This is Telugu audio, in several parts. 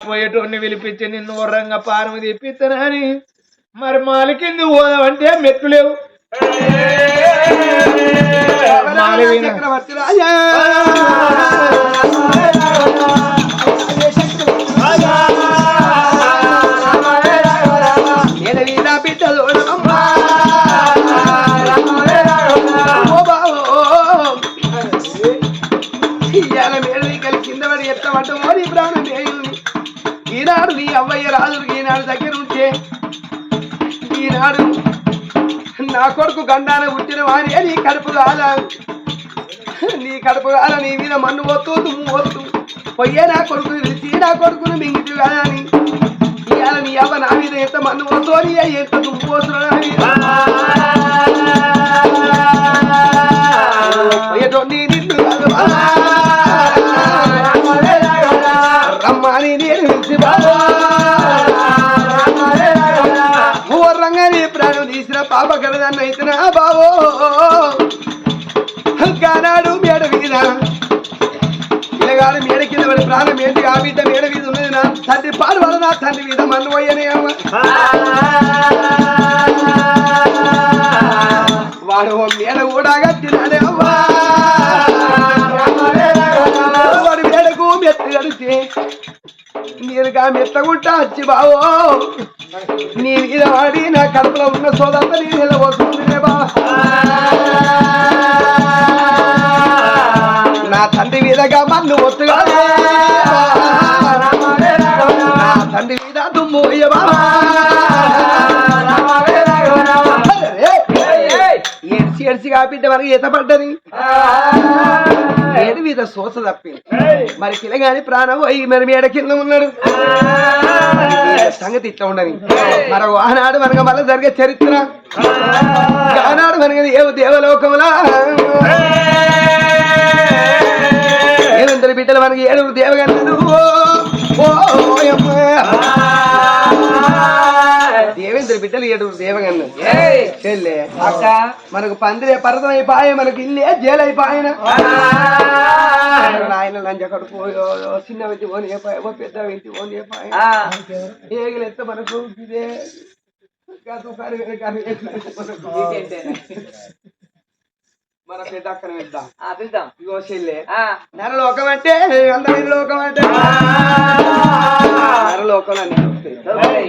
పోయేటోడిని పిలిపించి నిన్ను ఉర్రంగా పారము తెప్పిస్తానని మరి మాలికింది పోదామంటే మెట్లు లేవు. చక్రవర్తి రాజా ఈనాడు నా కొడుకు గండాన పుట్టిన వారి నీ కడుపు కాల నీ కడుపు కాల నీ మీద మన్ను పోతూ దుమ్ము పోతూ పొయ్యే నా కొడుకుని తీరా నా కొడుకుని కాదా అని ఇవాళ నీ అవ్వ నా మీద ఎంత మన్ను పోతో నీ ఎంత దుమ్ము పోతున్నా అని. మీద పోయేటోన్ని నిన్ను కాదు పాప కలదన్న అయితేనా బావో? కానాడు మేడ మీద పిల్లగాడు మేడ కింద పడి ప్రాణం ఏంటి? ఆ బిడ్డ మేడ మీద ఉన్నది నా తండ్రి పాడు వల్ల నా తండ్రి మీద మన్ను పోయనే అమ్మ. వాడు ఓ మేడ కూడా కట్టినాడే అమ్మా వాడు మేడకు మెత్తగడితే కడితే మెత్తగుంటా వచ్చి బావో. నేను మీద వాడి నా కడుపులో ఉన్న సోదంతా నేను నెల వస్తుంది బా నా తండ్రి మీదగా మన్ను ఒత్తుగా నా తండ్రి మీద దుమ్ము వేయబా. ఏడ్చి కాపిడ్డ వరకు ఈత పడ్డది మీద సోస తప్పింది. మరి పిల్లగాని ప్రాణం పోయి మరి మేడ కింద ఉన్నాడు. సంగతి ఇట్లా ఉండని. మరి ఆనాడు మనకు మళ్ళీ జరిగే చరిత్ర. ఆనాడు మనకి దేవ దేవలోకములా ఏమందరి బిడ్డలు మనకి ఏడుగురు దేవగన్నలు ఓ బిడ్డలు ఏడుగురు దేవగన్నలు చెల్లె. అక్క. మనకు పందిరే పర్వతం అయిపోయాయి మనకు ఇల్లే జైలు అయిపోయిన. ఆయన లంచ కడుపు చిన్న వ్యక్తి పోని అయిపోయా పెద్ద వ్యక్తి పోని అయిపోయా ఆ, ఏగలు ఎత్త మనకు ఇదే. దుకాణం? మన పెద్ద అక్కన వెళ్దాం ఆ, పిలుద్దాం ఇగో చెల్లె. ఆ, నరలోకం అంటే అందరి లోకం అంటే. నరలోకం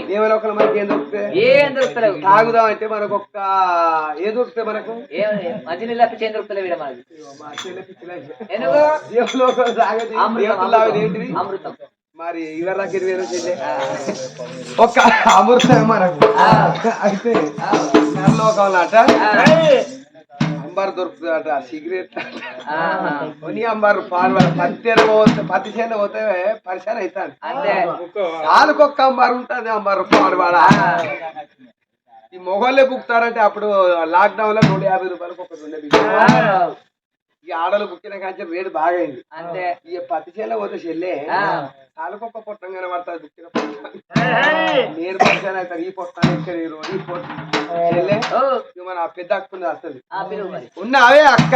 దేవలోకం మనకి ఏం దొరుకుతాయి? ఏం దొరుకుతలేవు. తాగుదాం అంటే మనకు ఒక్క ఏ దొరుకుతాయి మనకు? దొరుకుతలేవు ఈడ మనకి. మా చెల్లె పిచ్చిలేసి. ఎందుకు? దేవలోకం తాగేది అమృతం దేవతలు తాగేది ఏంటిది? అమృతం. మరి ఇవరి చెల్లె. ఒక్క అమృతం మనకు. అయితే నరలోకంలో అట అంబారు దొరుకుతుంది అట. సిగరెట్. కొని అంబారు పాలు పత్తి పోతే పత్తి చేను పోతే పరిశాన్ అవుతాను వాళ్ళకొక్క అంబారు ఉంటుంది అంబారు పాడువాడ ఈ మొగోళ్ళే బుక్తారంటే అప్పుడు లాక్డౌన్లో నూట యాభై రూపాయలకు ఒక రెండు ఆ, ఈ ఆడలు బుక్కిన కాంచి రేటు బాగా అయింది అంతే. ఈ పత్తి చేనులో పోతే చెల్లె ఆ. వాళ్ళకొక్క పొట్టం కనబడుతుంది బుక్కిన పొట్టం. నేను పరిశాన్ అవుతారు ఈ పొట్టాన్ని ఇక్కడ ఈ రోజు ఈ పొట్ట. చెల్లె మన పెద్ద అక్కుంది వస్తుంది ఆ, పిలువు మరి. ఉన్నావే అక్క.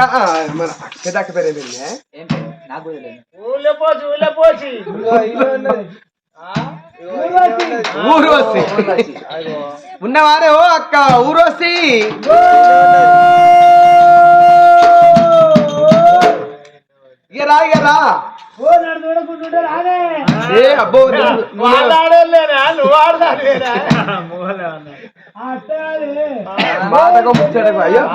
మన పెద్ద అక్క పేరే వెళ్ళే ఏం పేరు? నాకు కూడా తెలియదు. ఊళ్ళో పోసి ఊళ్ళో పోసి. ఊరోసి ఉన్నవారే ఓ అక్క ఊరోసి ఇక రా ఇక రా ఏ అబ్బో మాటకు ముచ్చటకు అయ్యో.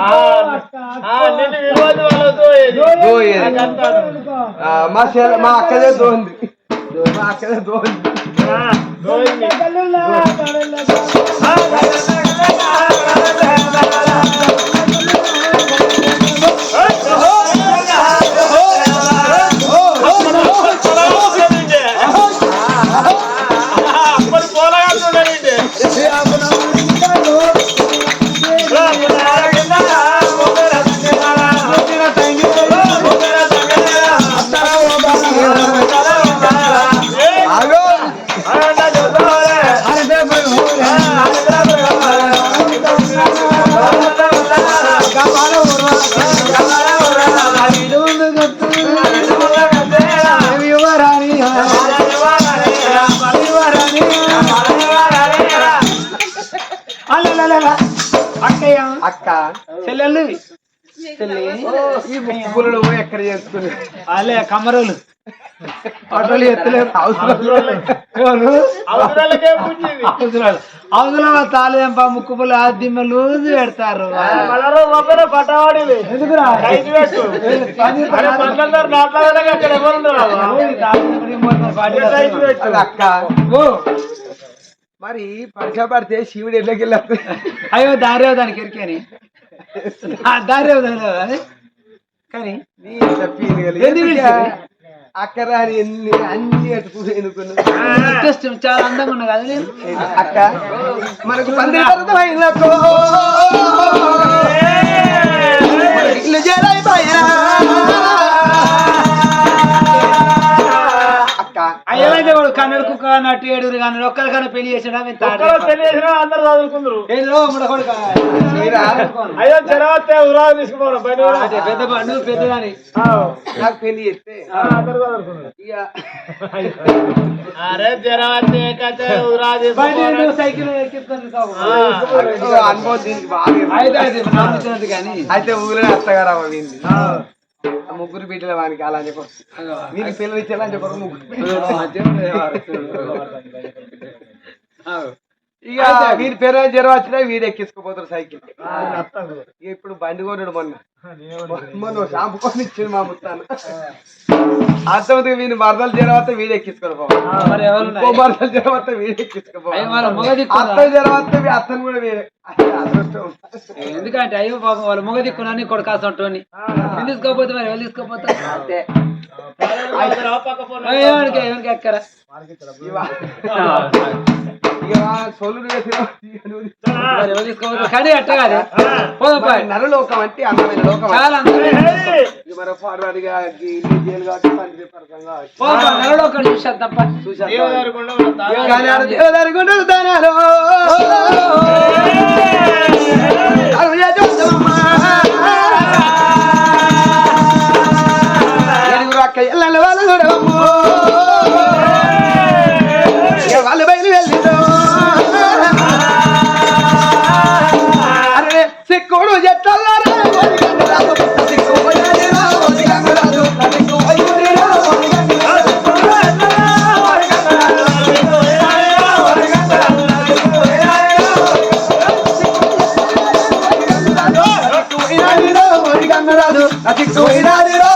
మా మా అక్కదే దోంది. మా అక్కదే దోంది. అప్పుడు ఆటోలు ఎత్తలేరు. అవసరం అవసరాలు. అవసరం తాలేంప ముక్కు పుల్ల దిమ్మ లూజు పెడతారు. ఎందుకురా? అది అక్క. ఓ, మరి పరిచయ పడితే శివుడు ఎట్లకి వెళ్ళారు అయ్యో దారేవు దానికి ఎరికని. దారేవు దారేవు కానీ నీ తప్పింది కదా. ఎందుకు ఎందుకు పిలిచారు? అక్క రాని ఎన్ని అన్ని ఇంట్రెస్ట్ చాలా అందంగా ఉన్నా కదా నేను అక్క మనకు పంది కన్నడ కుక్క ఏడుగురు కానీ ఒక్కరికన్నా పెళ్ళి చేసాడా మేము తాడు అందరు చదువుకుందరు? అయ్యో బయట పెద్ద నువ్వు పెద్దదాని. నాకు పెళ్ళి చేస్తే. అరే నువ్వు సైకిల్ ఎక్కిస్తాను అనుభవం దీనికి బాగా అయితే కానీ. అయితే ఊళ్ళో ఆ ముగ్గురు బిడ్డల వానికి అలా అని చెప్పు వీరికి పిల్లలు ఇచ్చేలా చెప్పరు ముగ్గురు. ఇక వీరి పేరు జ్వరం వచ్చినా వీడు ఎక్కించుకోపోతారు సైకిల్. ఇక ఇప్పుడు బండి కొన్నాడు మొన్న. మొన్న షాంపూ కొని ఇచ్చిండు మా ముత్తాను. అర్థమవుతుంది వీని మరదలు జ్వరం వస్తే వీడు ఎక్కించుకొని పోవాలి మరి ఎవరు ఇంకో మరదలు జ్వరం వస్తే వీడు దిక్కున అత్త జ్వరం వస్తే వీ- అత్తను కూడా వీడే. ఎందుకంటే అయ్యో పాపం వాళ్ళ మొగ దిక్కునని కొడుకు కాసంటోని తీసుకోకపోతే మరి ఎవరు తీసుకోపోతారు? అంతే. ఎవరికి ఎవరికి ఎక్కరా? మరి కానీ అట్ట కాదు. పోదాం నరలోకం అంటే అందమైన లోకం చాలా మన ఫార్వర్డ్గా జైలు కాబట్టి పంది పరకం కాబట్టి పోదాం నెలలో ఒకటి చూసాను తప్ప ఆడ దేవదారి గుండెలు దానాలు. ఎల్లెల్ల వాళ్ళు చూడవమ్ము. I think so. Wait, I did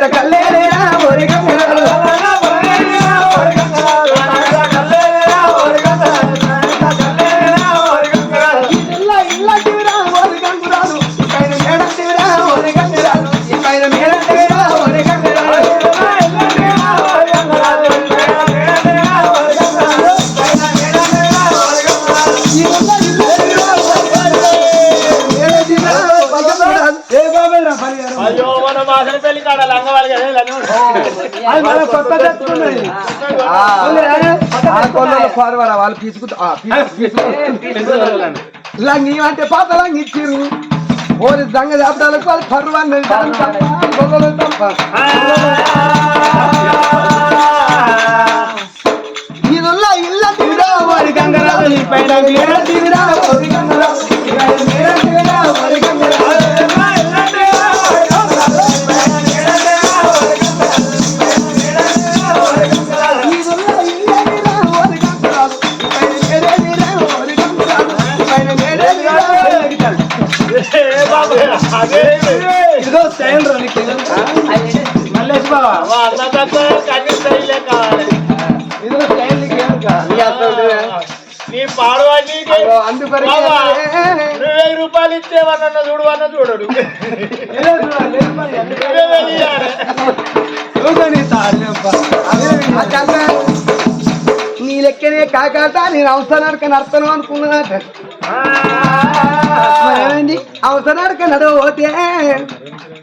Gangaraju తాగంత forward వాళ్ళు లంగి అంటే పాత లంగి ఇచ్చిర్రు ఓరి దంగ జాబితాలకు వాళ్ళు పర్వాన్ని ఇదుల్లా ఇల్ల తీరా ఓరి గంగరాజు నీ పైన వీర తీరా ఓరి గంగరాజు అందుకొరకే వెయ్యి రూపాయలు ఇచ్చేవన్న చూడు అన్న చూడడు. నీ లెక్కనే కాకాట నేను అవసరానికి నడతాను అనుకున్నానట అవసరానికి నడవతే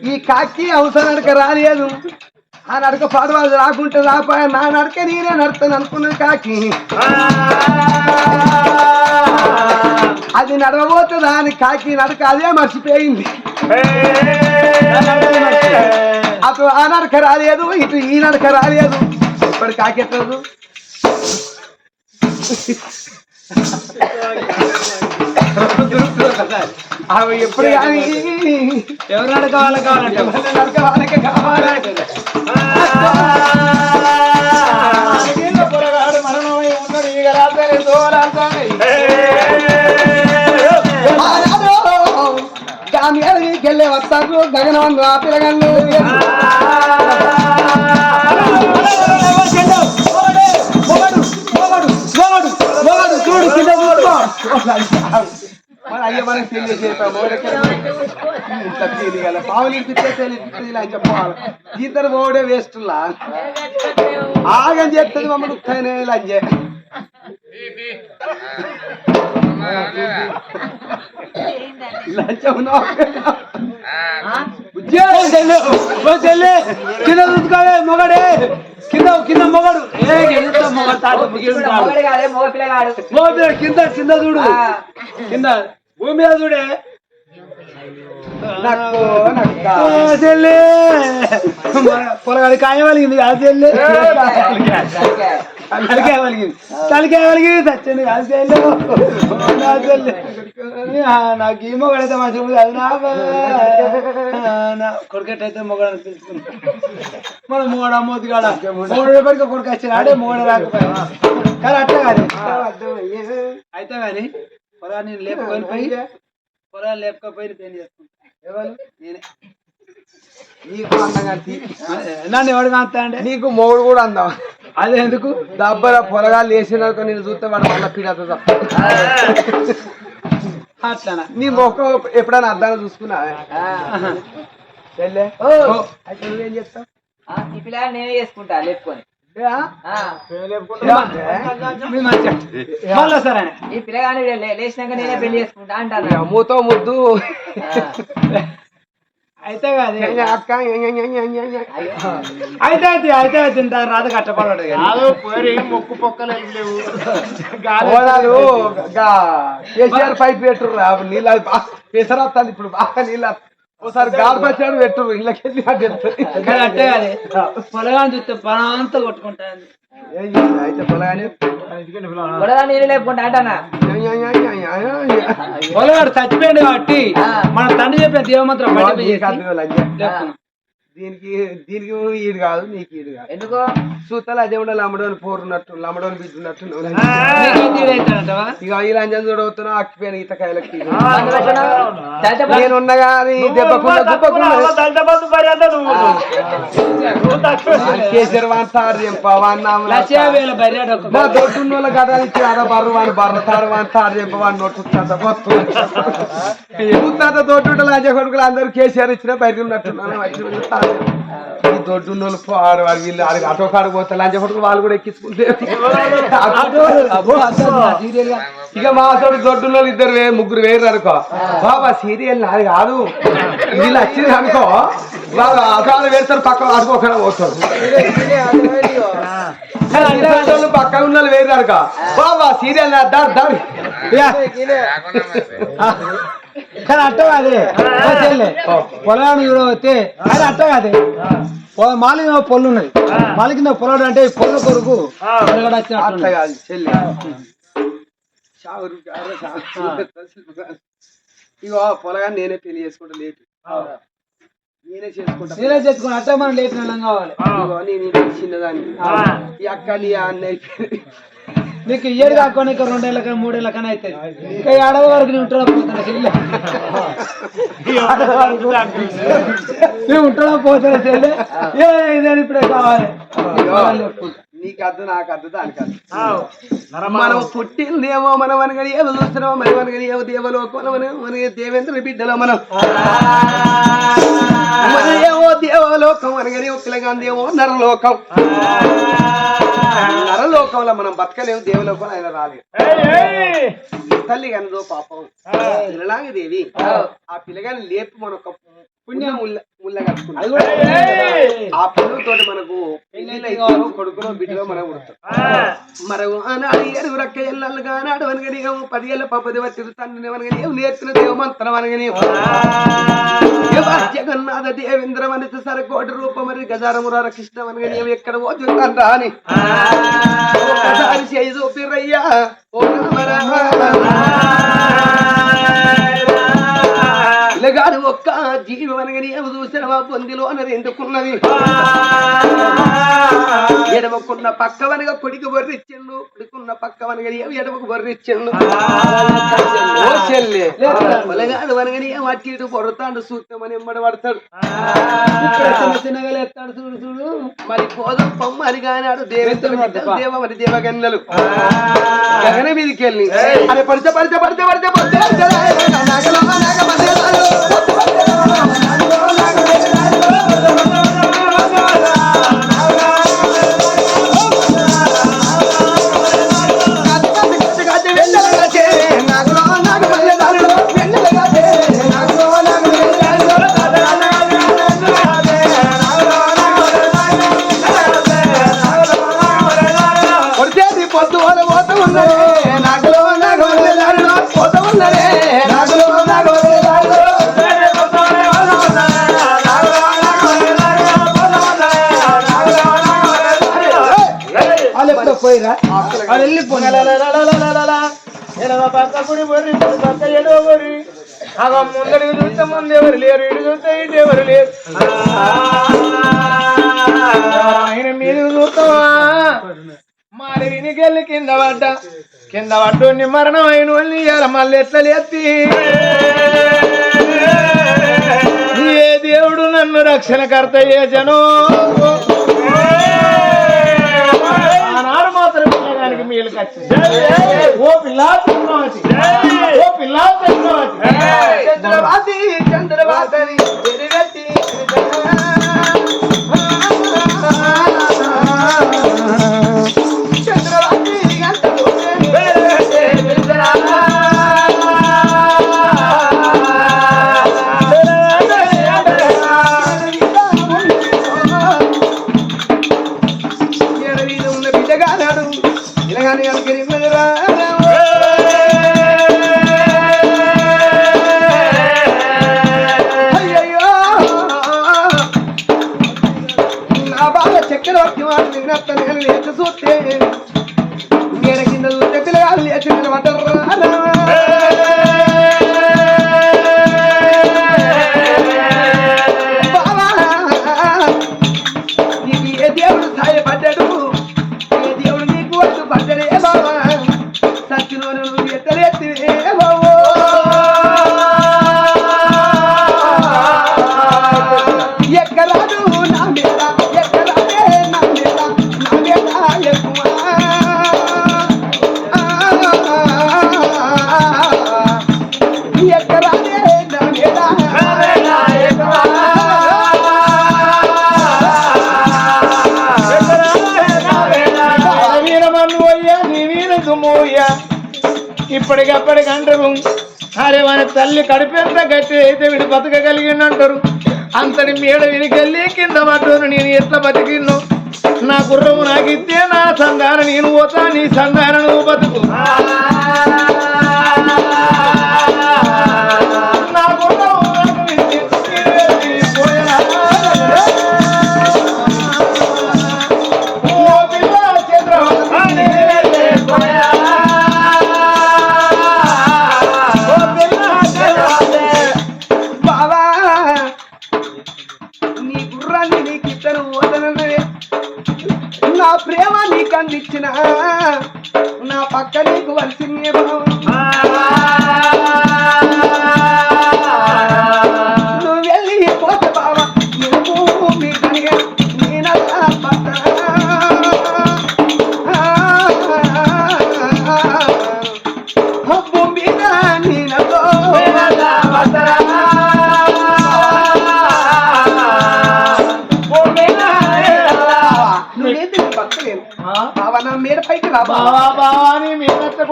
ఈ కాకి అవసరానికి రాలేదు. ఆ నడక పాడవాళ్ళు రాకుంటే రాపోయా నా నడక నేనే నడతాను అనుకున్నది కాకి. అది నడవబోతే దాని కాకి నడక అదే మర్చిపోయింది. అటు ఆ నడక రాలేదు ఇటు ఈ నడక రాలేదు. ఇప్పుడు కాకెట్టదు అవి ఎప్పుడు కానీ ఎవరు నడక వాళ్ళకి కావాలంటే నడక వాళ్ళకే కావాలి నీళ్ళ పొరగాడు మరణమై ఉన్నాడు ఈగ రాత్రి. వెళ్ళే వస్తారు గగనవందు ఆ పిల్లగాళ్ళు చూడు కింద కూర్చో. మన అయ్య మనకి ఇంత పావులు చెప్పాలి. ఇద్దరు ఓడే వేస్ట్లా ఆగం చేస్తుంది మమ్మల్ని ఉత్తనే లంజే కింద చూసుకోవే మొగడే. కింద కింద మొగడు. ఏ ఎంత మొగడు కాదే. మొగ పిల్లగాడు మోపే కింద కింద చూడు. కింద. భూమి మీద చూడే. పొలగాడి కాయ వలిగింది కాదు చెల్లి. తలకాయ. వలిగింది. తలకాయ వలిగింది చచ్చింది కాదు చెల్లి. నాకు ఈ మొగడైతే ఉంది అది నా కొడుకట్టయితే మొగడు అనిపిస్తుంది మన మూడ మోతిగాడ మూడు రూపాయలకి కొడుకు వచ్చిన ఆడే మూడు రాకపోయా కానీ అట్లా కానీ అయితే కానీ పొలా నేను లేపుకొని పోయి పొలా లేపకపోయి పెళ్ళి చేసుకుంటా ఎవరు? నేనే. నీకు నన్ను ఎవడు కాస్తా అంటే నీకు మొగుడు కూడా అందాం అదే ఎందుకు? దబ్బర పొలగా లేచినాక నేను చూస్తే వాడు మళ్ళీ పీడత అట్లానా? నీ మొక్క ఎప్పుడైనా అద్దాన్ని చూసుకున్నా చెల్లె అయితే నువ్వేం చెప్తావు ఈ పిల్లగాడు నేనే చేసుకుంటా లేపుకొని. ఏ? ఈ పిల్లగాని లేచినాక నేనే పెళ్ళి చేసుకుంటా అంటాను? అమ్ముతో ముద్దు. అయితే కాదు. అక్క అయితే అయితే అయితే రాదు కాదు పోయి మొక్కు పొక్కలు కేసీఆర్ పైప్ పెట్టుర్రు నీళ్ళు అది బాగా పెసర వస్తుంది ఇప్పుడు బాగా నీళ్ళు. ఒకసారి గాలి పచ్చాడు పెట్టుర్రు ఇళ్ళకి వెళ్ళి అటు వెళ్తాయి. అట్టే కాదు పొలగాని చూస్తే పనం అంతా కొట్టుకుంటాను? అయితే పొలగాని లేపుకుంటా అంటానా పొలగాడు చచ్చిపోయాడు కాబట్టి. మన తండ్రి చెప్పిన దేవమంత్రం దీనికి దీనికి ఈడు కాదు నీకు ఈడు కాదు. ఎందుకు? సూతలు అదే ఉండాలి లమ్మడోని పోరున్నట్టు లమ్మడోని బిడ్డున్నట్టు? ఇక ఈ లంజన్ చూడవుతున్నా అక్కిపోయిన ఈతకాయలకి మందు పెట్టినావు? చచ్చిపో- నేను ఉన్నగా అది దెబ్బకున్న గుబ్బకున్న కేసీఆర్ వాన్ చెంప వాన్ మా దొడ్డున్నోళ్ళ గద ఇచ్చి అద బర్రు వాని వాని చెంప వాని కొడుకులు అందరూ కేసీఆర్ ఇచ్చిన బయట ఉన్నట్టున్నాను దొడ్డున్నోళ్ళు పాడు వాడు వీళ్ళు ఆడికి ఆటో కాడు పోతే లంజ కొడుకులు వాళ్ళు కూడా ఎక్కించుకుంటే. ఇక మా తోడు దొడ్డున్నోళ్ళు ఇద్దరు వే ముగ్గురు వేరు అనుకో. బాబా సీరియల్ నాది కాదు. వీళ్ళు వచ్చింది అనుకో. బాగా అకాల వేస్తారు పక్క అడుకోకుండా పోతారు. ఇలాంటి వాళ్ళు పక్కన ఉన్న వాళ్ళు వేరు కనుక బాబా సీరియల్ దారి దారి కానీ అట్ట కాదే ఓ చెల్లె పొలాన్ని చూడవస్తే అది అట్ట కాదే మాలి పొల్లు ఉన్నది మాలి కింద పొలాడు అంటే పొల్ల కొరకు. ఇగో పొలగా నేనే పెళ్ళి చేసుకుంటా లేపు. నేనే చేసుకుంటా. నేనే చేసుకుని అట్ట మనం లేపిన వాళ్ళం కావాలి. ఇగో నేను చిన్నదాన్ని ఈ అక్క నీ అన్నయ్య నీకు ఇయ్యేది కాకుండా ఇంకా రెండేళ్ళ కానీ మూడేళ్ళ కానీ అవుతుంది ఇంకా ఆడవ వరకు నేను ఉంటాడా పోతున్నా చెల్లె నేను ఉంటాడా పోతున్నా చెల్లె ఏ ఇదని ఇప్పుడే కావాలి. నీకు అద్దు నాకు అద్దు దానికి మనం పుట్టిందేమో మనం అనగని ఏమో చూస్తున్నామో మనం అనగని ఏమో దేవలోకం మనం మన దేవేంద్ర బిడ్డలో మనం. మన ఏమో దేవలోకం అనగని పిల్లగాందేమో నరలోకం. నరలోకంలో మనం బతకలేము దేవలోకం ఆయన రాలేదు. తల్లి కనదో పాపం. ఇలాగే దేవి ఆ. పిల్లగాని లేపు మన ఒక పుణ్యం ముల్ల ముల్ల కట్టుకున్నాం ఆ పిల్లలతోటి మనకు అయితే కొడుకులో బిడ్డలో మనం పుడతాం. మరో ఆనాడు ఏడుగురు అక్క ఎల్లలుగా ఆనాడు అనగని పది ఏళ్ళ పప్పది వచ్చి తండ్రిని అనగని నేర్చిన దేవమంత్రం అనగని జగన్నాథ దేవేంద్ర మనిషి సరకోటి రూపమరి గజారమురార కృష్ణ అనగని ఎక్కడ పోతుందంట అని. చేయి ఓ ఇలాగాడు ఒక్క జీవం అనగని ఏమి చూసిన పొందిలో అన్నది ఎందుకున్నది ఎడమకున్న పక్కవనగా కొడికి బొర్రిచ్చిండు కొడుకున్న పక్కవనగా ఏమి ఎడమకు బొర్రిచ్చిండు పొలగాడు వనగని ఏం అట్టి ఇటు పొడతాడు సూత్రమని ఎమ్మడి పడతాడు ఇక్కడ చిన్న చిన్నగా లేస్తాడు చూడు చూడు మరి పోదం పొమ్మని కానాడు దేవేంద్ర దేవ మరి దేవగన్నలు గగన మీదకి వెళ్ళి అరే పడితే పడితే పడితే పడితే పడితే వాళ్ళు బొర్రి పక్క ఎడవ బొర్రి అగో ముందడికి చూస్తే ముందు ఎవరు లేరు ఇటు చూస్తే ఇటు ఎవరు లేరు. ఆయన మీద చూస్తావా? మారి కింద పడ్డ. కింద పడ్డోని మరణం అయిన వాళ్ళని ఇవాళ మళ్ళీ ఎట్లా లేత్తి? ఏ దేవుడు నన్ను రక్షణకర్త ఏ జనో? మేలు కచ్చింది ఓ పిల్ల చంద్రవతి ఓ పిల్ల చంద్రవతి బాధ చక్రవర్తి నేను లేచి చూస్తే. గేడ కింద చూస్తే లేచి నీ ఇప్పటికప్పటికంటారు అరే మన తల్లి కడిపేంత గట్టి అయితే వీడు బతకగలిగిండంటారు అంతటి అంతని మేడ వినికెళ్ళి కింద పట్టును నేను ఎట్లా బతికిన్ను? నా గుర్రము నాకిస్తే నా సంధాన నేను పోతా నీ సంధాన నువ్వు బతుకు. పక్క నీకు వలసిందే నువ్వు వెళ్ళి పోతే బావా? నువ్వు మీ కనిగే నేనల్లా హబ్బు మీద నేనతో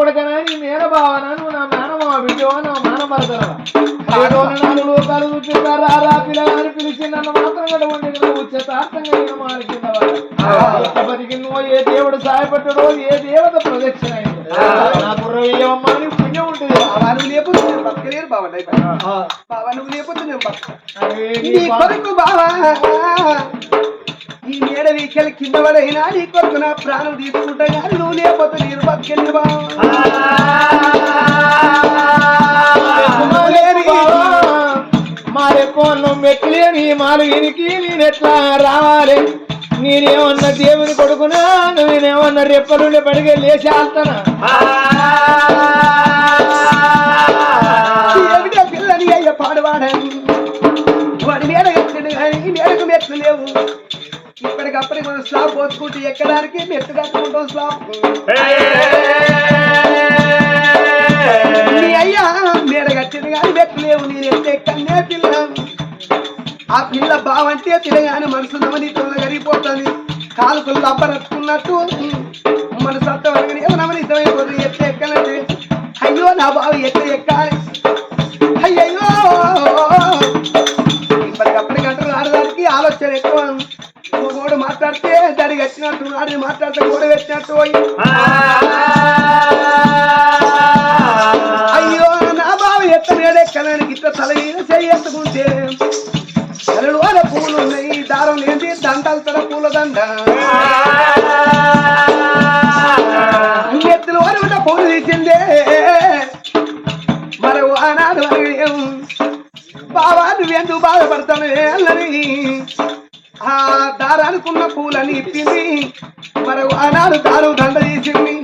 కొడుకనా నీ మేన బావనా నువ్వు నా మేనమావ బిడ్డో నా నాలుగు లోకాలు చూపిస్తారా రా పిల్లగాని పిలిచి నన్ను మాత్రం ఉండి నువ్వు ఉచితార్థంగా నేను మారుకున్నవాడు బతికి నువ్వు ఏ దేవుడు సహాయపడ్డాడో ఏ దేవత ప్రదక్షిణ అయిందో నా బుర్ర వేయమ్మా నీ పుణ్యం ఉంటుంది. బావా నువ్వు లేకపోతే నేను బతకలేరు బావా డైపర్. బావా నువ్వు లేకపోతే నేను బతక బావా. ఈ మేడ వీకెళ్ళి కింద పడైనా? నీ కొరకు నా ప్రాణం తీసుకుంటా కానీ నువ్వు లేకపోతే నేను బతికెళ్ళి బావా మారెక్కోను మెట్లేని మాలు ఇనికి నేనెట్లా రావాలి? నేనేమన్నా దేవుని కొడుకునా? నేనేమన్నా రెప్పలుండి పడిగే లేచి ఆల్తానా ఏమిటో పిల్లని అయ్య పాడువాడని వాడి మేడ కట్టిండు కానీ మేడకు మెట్లు లేవు. ఇప్పటికప్పటికి మనం స్లాబ్ పోసుకుంటూ ఎక్కడానికి మెట్టు కట్టుకుంటాం స్లాబ్. నీ అయ్యా మేడ కట్టిండు కానీ మెట్లు లేవు నేను ఎట్ట ఎక్కడనే పిల్ల. ఆ పిల్ల బావంటే తిరగానే మనసు నమని తొందర కరిగిపోతుంది. కాలుకులు అబ్బరట్టుకున్నట్టు మనసు అర్థం అనగానే ఏమో నమనితమైపోతుంది ఎట్ట ఎక్కనంటే అయ్యో నా బావ ఎట్ట ఎక్కాలి. వచ్చినట్టు ఆడిని మాట్లాడితే కూడా వచ్చినట్టు పోయి. అయ్యో నా బావ ఎత్తనేడే నేడెక్కడానికి ఇట్లా తల మీద చేయి ఎత్తుకుంటే. తలలు పూలు ఉన్నాయి దారం ఏంటి దండాలు తర పూల దండ. ఎత్తులు వరకు పూలు తీసిందే. మరి ఆనాడు అడిగేం బావా నువ్వెందుకు బాధపడతాను వెళ్ళని ఆ దారానుకున్న పూలని ఇప్పింది మరి ఆనాడు దారు దండ తీసింది.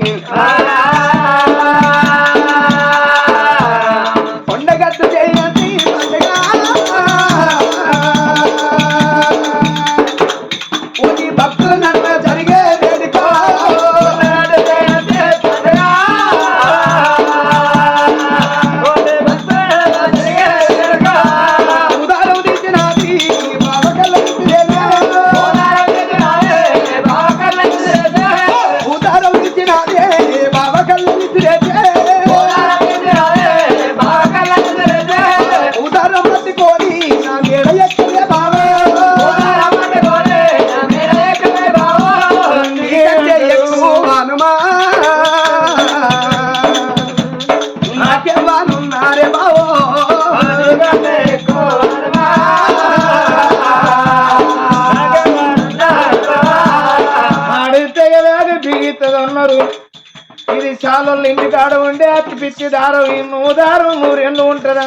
ఇంటి కాడ ఉండే అతి పిచ్చి దారం ఈ నువ్వు దారం నూరెన్ను రెండు ఉంటుందా?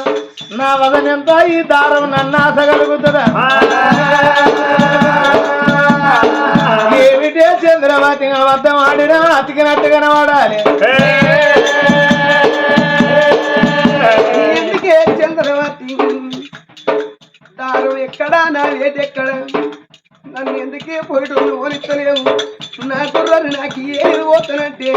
నా వదనెంత ఈ దారం నన్ను ఆసగలుగుతుందా ఏమిటే చంద్రవతి అబద్ధం ఆడినా అతికినట్టు వాడాలి. ఎందుకే చంద్రవతి దారం ఎక్కడా? నా వేటి ఎక్కడ? నన్ను ఎందుకే పోయిటు ఓనిస్తలేవు నా కుర్రలు నాకు ఏది పోతానంటే